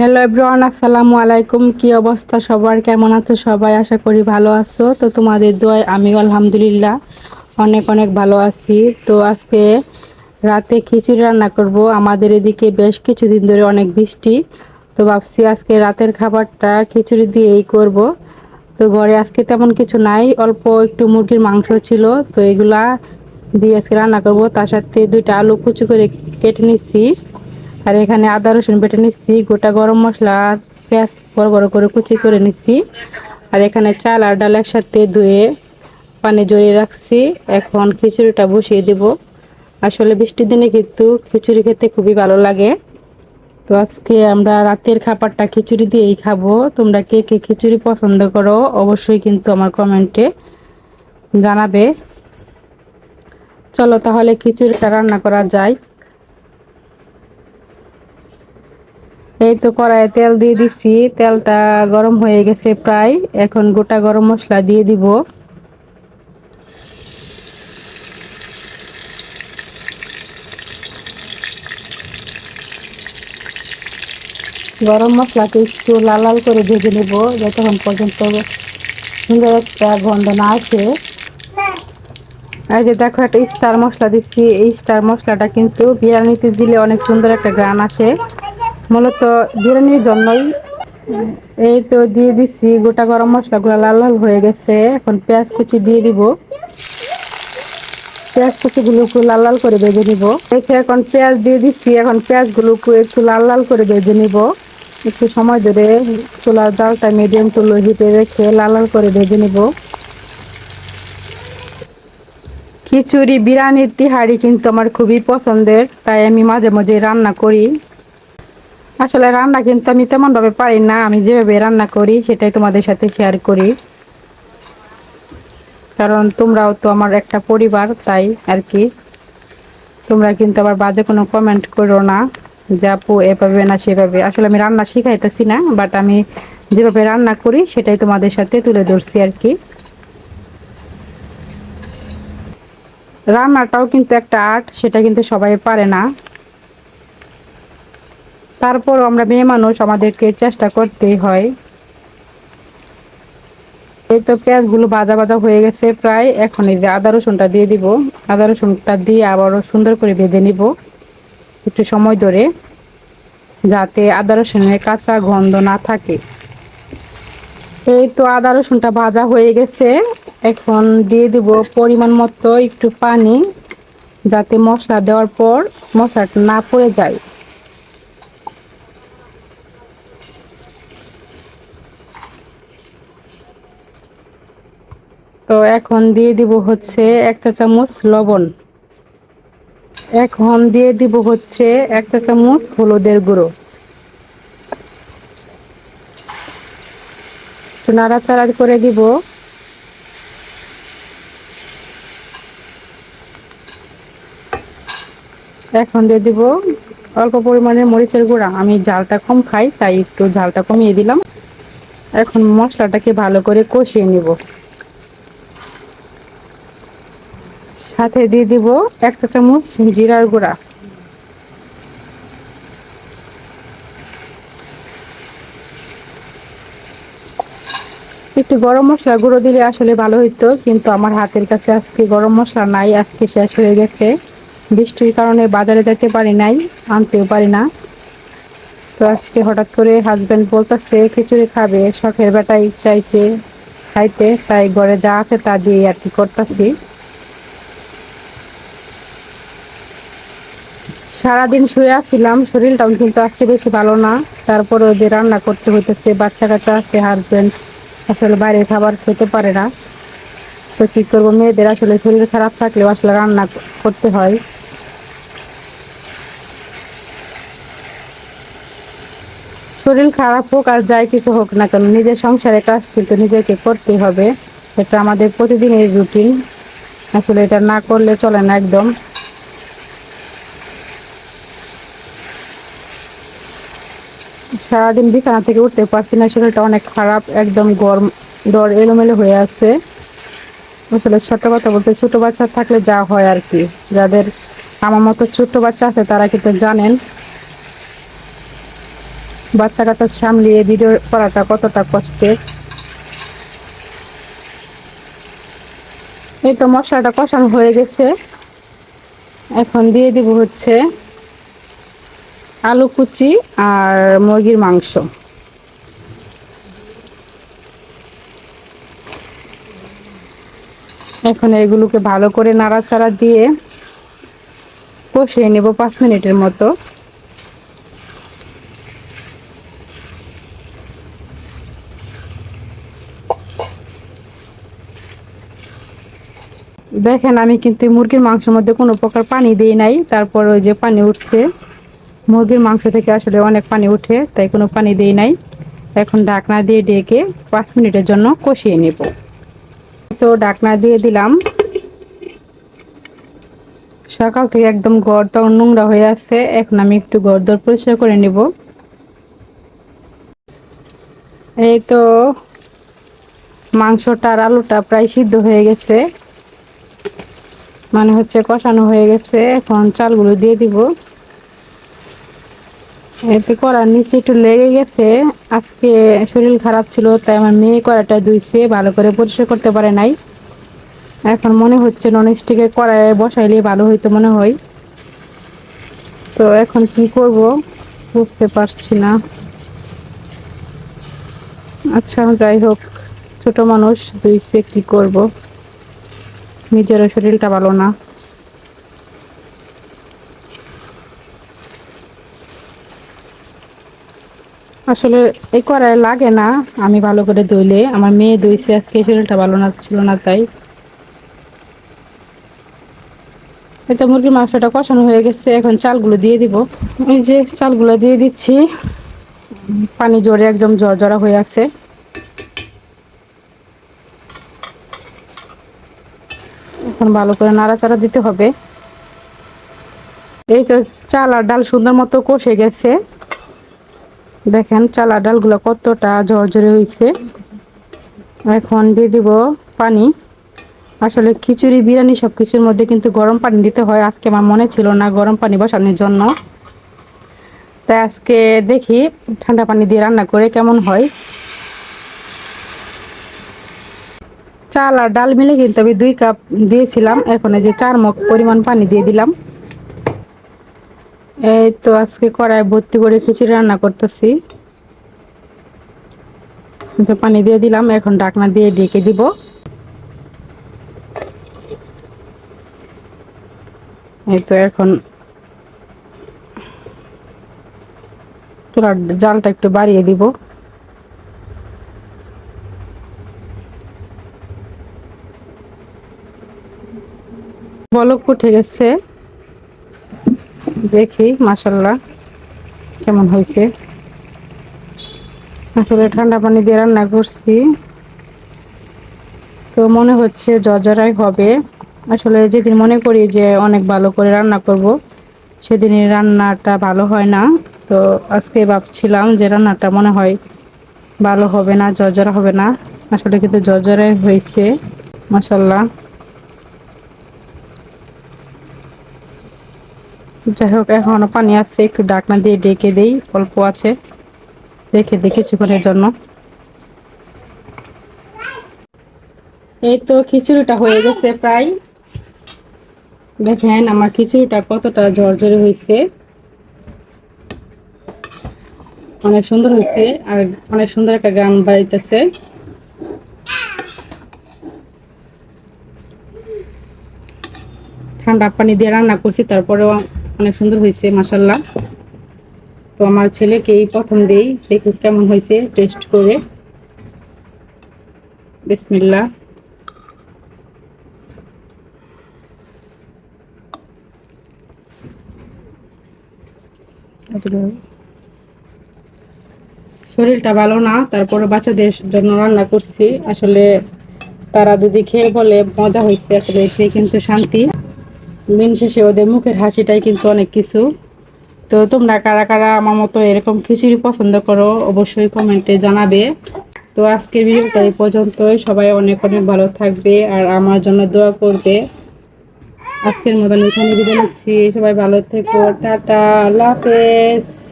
Hello everyone আসসালামু আলাইকুম। কি অবস্থা সবার? কেমন আছো সবাই? আশা করি ভালো আছো। তো তোমাদের দোয়ায় আমিও আলহামদুলিল্লাহ অনেক অনেক ভালো আছি। তো আজকে রাতে খিচুড়ি রান্না করব। আমাদের এদিকে বেশ কিছুদিন ধরে অনেক বৃষ্টি। তো ভাবছি আজকে রাতের খাবারটা খিচুড়ি দিয়েই করব। তো ঘরে আজকে তেমন কিছু নাই। অল্প একটু মুরগির মাংস ছিল। তো এগুলা দিয়ে আজকে রান্না করব। তার সাথে দুইটা আলু কুচু করে কেটে নিচ্ছি আর এখানে আদা, রসুন বেটে নিচ্ছি, গোটা গরম মশলা, পেঁয়াজ বড় বড় করে কুচি করে নিচ্ছি। আর এখানে চাল আর ডাল একসাথে ধুয়ে পানি জড়িয়ে রাখছি। এখন খিচুড়িটা বসিয়ে দেব। আসলে বৃষ্টির দিনে কিন্তু খিচুড়ি খেতে খুবই ভালো লাগে। তো আজকে আমরা রাতের খাবারটা খিচুড়ি দিয়েই খাব। তোমরা কে কে খিচুড়ি পছন্দ করো অবশ্যই কিন্তু আমার কমেন্টে জানাবে। চলো তাহলে খিচুড়িটা রান্না করা যায়। এই তো কড়াইয়ে তেল দিয়ে দিছি। তেলটা গরম হয়ে গেছে প্রায়। এখন গোটা গরম মশলা দিয়ে দিব। গরম মশলাকে একটু লাল লাল করে ভেজে নেব যতক্ষণ পর্যন্ত সুন্দর একটা গন্ধ না আসে। এই যে দেখো, একটা স্টার মশলা দিচ্ছি। এই স্টার মশলাটা কিন্তু বিরিয়ানিতে দিলে অনেক সুন্দর একটা গান আসে। মূলত বিরিয়ানির জন্যই এই তো দিয়ে দিচ্ছি গোটা গরম মশলাগুলো লাল লাল হয়ে গেছে। এখন পেঁয়াজ কুচি দিয়ে দিব। পেঁয়াজ কুচিগুলো একটু লাল লাল করে ভেজে নিব। দেখে এখন পেঁয়াজ দিয়ে দিচ্ছি এখন পেঁয়াজগুলো একটু লাল লাল করে ভেজে নিব। একটু সময় ধরে চুলার ডালটা মিডিয়াম টু লো হিটে রেখে লাল লাল করে ভেজে নিব। খিচুড়ি, বিরিয়ানির তিহাড়ি কিন্তু আমার খুবই পছন্দের, তাই আমি মাঝে মাঝে রান্না করি। আসলে রান্না কিন্তু আমি তেমনভাবে পারি না। আমি যেভাবে রান্না করি, সেটাই তোমাদের সাথে শেয়ার করি। কারণ তোমরাও তো আমার একটা পরিবার, তাই আর কি। তোমরা কিন্তু আবার বাজে কোনো কমেন্ট করো না যে, আপু, এভাবে না, সেভাবে। আসলে আমি রান্না শিখাইতেছি না বাট আমি যেভাবে রান্না করি, সেটাই তোমাদের সাথে তুলে ধরছি আর কি। রান্নাটাও কিন্তু একটা আর্ট সেটা কিন্তু সবাই পারে না। তারপর আমরা মেয়ে মানুষ, আমাদেরকে চেষ্টা করতেই হয়। এই তো পেঁয়াজগুলো ভাজা ভাজা হয়ে গেছে প্রায়। এখন এই যে আদা রসুনটা দিয়ে দিব। আদা রসুনটা দিয়ে আবারও সুন্দর করে ভেজে নিব একটু সময় ধরে, যাতে আদা রসুনের কাঁচা গন্ধ না থাকে। এই তো আদা রসুনটা ভাজা হয়ে গেছে। এখন দিয়ে দিব পরিমাণ মতো একটু পানি, যাতে মশলা দেওয়ার পর মশলাটা না পড়ে যায়। তো এখন দিয়ে দিব হচ্ছে একটা চামচ লবণ। এখন দিয়ে দিব হচ্ছে একটা চামচ হলুদের গুঁড়ো। নাড়াচাড়া করে দিব। এখন দিয়ে দিব অল্প পরিমাণে মরিচের গুঁড়া। আমি ঝালটা কম খাই, তাই একটু ঝালটা কমিয়ে দিলাম। এখন মশলাটাকে ভালো করে কষিয়ে নিব। সাথে দিয়ে দিব এক চা চামচ জিরার গুঁড়া। একটু গরম মশলা গুঁড়ো দিলে আসলে ভালো হইতো, কিন্তু আমার হাতের কাছে আজকে গরম মশলা নাই, আজকে শেষ হয়ে গেছে। বৃষ্টির কারণে বাজারে যেতে পারি নাই, আনতেও পারি না। তো আজকে হঠাৎ করে হাজব্যান্ড বলতেছে, খিচুড়ি খাবে, শখের বেটাই চাইছে, খাইতে, তাই ঘরে যা আছে তা দিয়ে আর কি করতেছি। সারাদিন শুয়ে আসছিলাম, শরীরটাও কিন্তু আজকে বেশি ভালো না। তারপরে যে রান্না করতে হইতেছে, বাচ্চা কাচ্চা আছে হাজব্যান্ড আসলে বাইরে খাবার খেতে পারে না। তো কী করব, মেয়েদের আসলে শরীর খারাপ থাকলেও আসলে রান্না করতে হয়। শরীর খারাপ হোক আর যাই কিছু হোক না কেন, নিজের সংসারের কাজ কিন্তু নিজেকে করতেই হবে। এটা আমাদের প্রতিদিনের রুটিন আসলে এটা না করলে চলে না একদম। সারাদিন বিছানা থেকে উঠতে পারছি না, শরীরটা অনেক খারাপ, একদম গরম, ডর এলোমেলো হয়ে আছে। আসলে ছোট কথা বলতে, ছোট বাচ্চা থাকলে যা হয় আর কি। যাদের আমার মতো ছোট বাচ্চা আছে, তারা কিন্তু জানেন বাচ্চা কাচ্চা সামলিয়ে ভিডিও করাটা কতটা কষ্টের। এই তো মশলাটা কষানো হয়ে গেছে। এখন দিয়ে দিব হচ্ছে আলু কুচি আর মুরগির মাংস। এখন এগুলোকে ভালো করে নাড়াচাড়া দিয়ে কষিয়ে নেব পাঁচ মিনিটের মতো। দেখেন আমি কিন্তু মুরগির মাংসের মধ্যে কোনো প্রকার পানি দিই নাই, তারপর ওই যে পানি উঠছে। মুরগির মাংস থেকে আসলে অনেক পানি উঠে তাই কোনো পানি দিই নাই। এখন ঢাকনা দিয়ে ডেকে পাঁচ মিনিটের জন্য কষিয়ে নেব। তো ঢাকনা দিয়ে দিলাম। সকাল থেকে একদম গড় নোংরা হয়ে আছে, এখন আমি একটু গড় পরিষ্কার করে নেব। এই তো মাংসটা আর আলুটা প্রায় সিদ্ধ হয়ে গেছে। মানে হচ্ছে কষানো হয়ে গেছে, এখন চালগুলো দিয়ে দিব। এতে করার নিচে একটু লেগে গেছে। আজকে শরীর খারাপ ছিল, তাই আমার মেয়ে কড়াটা ধুইছে, ভালো করে পরিষ্কার করতে পারে নাই। এখন মনে হচ্ছে নন স্টিকের কড়াইয়ে বসাইলে ভালো হইতো মনে হয়। তো এখন কি করব? বুঝতে পারছি না। আচ্ছা যাই হোক, ছোট মানুষ ধুইছে, কি করব? নিজেরও শরীরটা ভালো না। আসলে এই কড়াই লাগে না। আমি ভালো করে ধুইলে। আমার মেয়ে ধুইছে আজকে, শরীরটা ভালো না ছিল না তাই। এটা মুরগির মাংসটা কষানো হয়ে গেছে। এখন চালগুলো দিয়ে দিব। এই যে চালগুলো দিয়ে দিচ্ছি। পানি জোরে একদম জড়জড়া হয়ে আছে। এখন ভালো করে নাড়াচাড়া দিতে হবে। এই তো চাল আর ডাল সুন্দর মতো কষে গেছে। দেখেন চাল ডালগুলো কতটা ঝরঝরে হয়েছে এখন দিয়ে দিব পানি। আসলে খিচুড়ি, বিরিয়ানি সব কিছুর মধ্যে কিন্তু গরম পানি দিতে হয়। আজকে আমার মনে ছিল না গরম পানি বসানোর জন্য। তাই আজকে দেখি ঠান্ডা পানি দিয়ে রান্না করে কেমন হয়। চাল আর ডাল মিলে কিন্তু আমি দুই কাপ দিয়েছিলাম। এখন যে চার মগ পরিমাণ পানি দিয়ে দিলাম। এই তো আজকে কড়াই ভর্তি করে খিচুড়ি রান্না করতেছি। পানি দিয়ে দিলাম, এখন ডাকনা দিয়ে ডেকে দিব। এই তো এখন চুলার জালটা একটু বাড়িয়ে দিব। বলক উঠে গেছে। দেখি মাসাল্লাহ কেমন হয়েছে। আসলে ঠান্ডা পানি দিয়ে রান্না করছি। তো মনে হচ্ছে জজরাই হবে। আসলে যেদিন মনে করি যে অনেক ভালো করে রান্না করব, সেদিনই রান্নাটা ভালো হয় না। তো আজকে ভাবছিলাম যে রান্নাটা মনে হয় ভালো হবে না জজরা হবে না। আসলে কিন্তু জজরাই হয়েছে মাসাল্লাহ যাই হোক, এখনও পানি আছে, একটু ডাকনা দিয়ে ডেকে দেই, অল্প আছে। রেখে দিই কিছুক্ষণের জন্য। এই তো খিচুড়িটা হয়ে গেছে প্রায়। দেখেন আমার খিচুড়িটা কতটা ঝরঝরে হয়েছে। অনেক সুন্দর হয়েছে আর অনেক সুন্দর একটা গান বাড়িতেছে। ঠান্ডা পানি দিয়ে রান্না করছি, তারপরেও অনেক সুন্দর হয়েছে মাসাল্লাহ তো আমার ছেলেকেই প্রথম দেই, দেখুক কেমন হয়েছে টেস্ট করে। বিসমিল্লা শরীরটা ভালো না তারপরে বাচ্চাদের জন্য রান্না করছি। আসলে তারা যদি খেয়ে বলে মজা হয়েছে আসলে সে কিন্তু শান্তি। দিন শেষে ওদের মুখের হাসিটাই কিন্তু অনেক কিছু। তো তোমরা কারা কারা আমার মতো এরকম খিচুড়ি পছন্দ করো, অবশ্যই কমেন্টে জানাবে। তো আজকের ভিডিওটা এই পর্যন্তই। সবাই অনেক অনেক ভালো থাকবে আর আমার জন্য দোয়া করবে। আজকের মতন এখানে বিদায় নিচ্ছি। সবাই ভালো থেকো। টাটা। আল্লাহ হাফেজ।